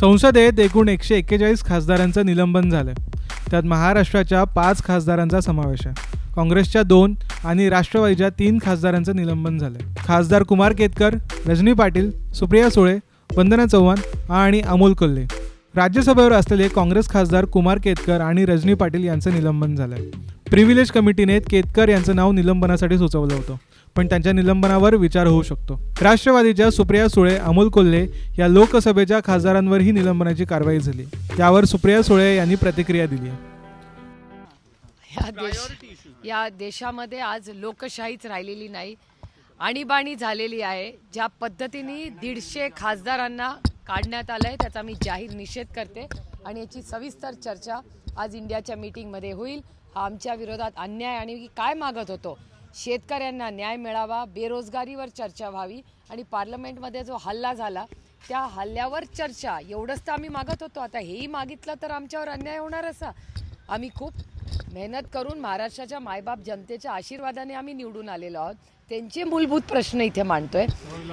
संसदेत एकूण एकशे एक्केचाळीस खासदारांचं निलंबन झालं. त्यात महाराष्ट्राच्या पाच खासदारांचा समावेश आहे. काँग्रेसच्या दोन आणि राष्ट्रवादीच्या तीन खासदारांचं निलंबन झालं खासदार कुमार केतकर रजनी पाटील सुप्रिया सुळे वंदना चव्हाण आणि अमोल कोल्हे. राज्यसभेवर असलेले काँग्रेस खासदार कुमार केतकर आणि रजनी पाटील यांचं निलंबन झालंय. प्रिव्हिलेज कमिटीने केतकर यांचं नाव निलंबनासाठी सुचवलं होतं. पण त्यांच्या निलंबनावर विचार होऊ शकतो. राष्ट्रवादीच्या सुप्रिया सुळे अमोल कोल्हे या लोकसभेच्या खासदारांवरही निलंबनाची कारवाई झाली. त्यावर सुप्रिया सुळे यांनी प्रतिक्रिया दिली आहे. या देश या देशामध्ये आज लोकशाहीच राहिलेली नाही. आणीबाणी झालेली आहे. ज्या पद्धतीने दीडशे खासदारांना काढण्यात आलंय त्याचा मी जाहीर निषेध करते. आणि याची सविस्तर चर्चा आज इंडियाच्या मीटिंगमध्ये होईल. हा आमच्या विरोधात अन्याय आणि काय मागत होतो शेतकऱ्यांना न्याय मिळावा बेरोजगारीवर चर्चा व्हावी आणि पार्लमेंटमध्ये जो हल्ला झाला त्या हल्ल्यावर चर्चा. एवढंच तर आम्ही मागत होतो. आता हेही मागितलं तर आमच्यावर अन्याय होणार असा. आम्ही खूप मेहनत करून महाराष्ट्राच्या मायबाप जनतेच्या आशीर्वादाने आम्ही निवडून आलेलो आहोत. त्यांचे मूलभूत प्रश्न इथे मांडतोय.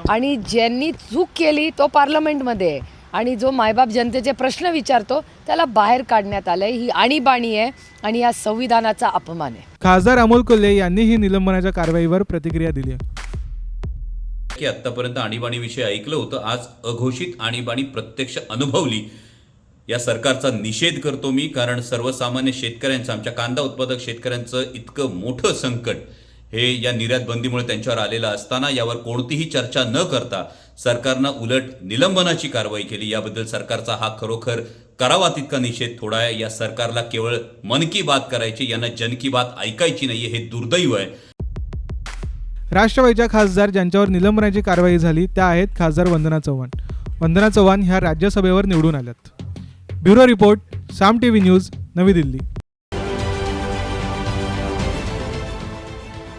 आणि ज्यांनी चूक केली तो पार्लमेंटमध्ये आहे. आणि जो मायबाप जनतेचे प्रश्न विचारतो त्याला बाहेर काढण्यात आलंय. ही आणीबाणी आहे आणि या संविधानाचा अपमान आहे. खासदार अमोल कोल्हे यांनीही निलंबनाच्या कारवाईवर प्रतिक्रिया दिली आहे. की आत्तापर्यंत आणीबाणीविषयी ऐकलं होतं आज अघोषित आणीबाणी प्रत्यक्ष अनुभवली. या सरकारचा निषेध करतो मी कारण सर्वसामान्य शेतकऱ्यांचं आमच्या कांदा उत्पादक शेतकऱ्यांचं इतकं मोठं संकट हे या निर्यात बंदीमुळे त्यांच्यावर आलेलं असताना यावर कोणतीही चर्चा न करता सरकारनं उलट निलंबनाची कारवाई केली. याबद्दल सरकारचा हा खरोखर करावा तितका निषेध थोडा आहे. या सरकारला केवळ मन की बात करायची यांना जन की बात ऐकायची नाहीये हे दुर्दैव आहे. राष्ट्रवादीच्या खासदार ज्यांच्यावर निलंबनाची कारवाई झाली त्या आहेत खासदार वंदना चव्हाण. वंदना चव्हाण ह्या राज्यसभेवर निवडून आल्यात. Bureau report Saam T V news नवी दिल्ली.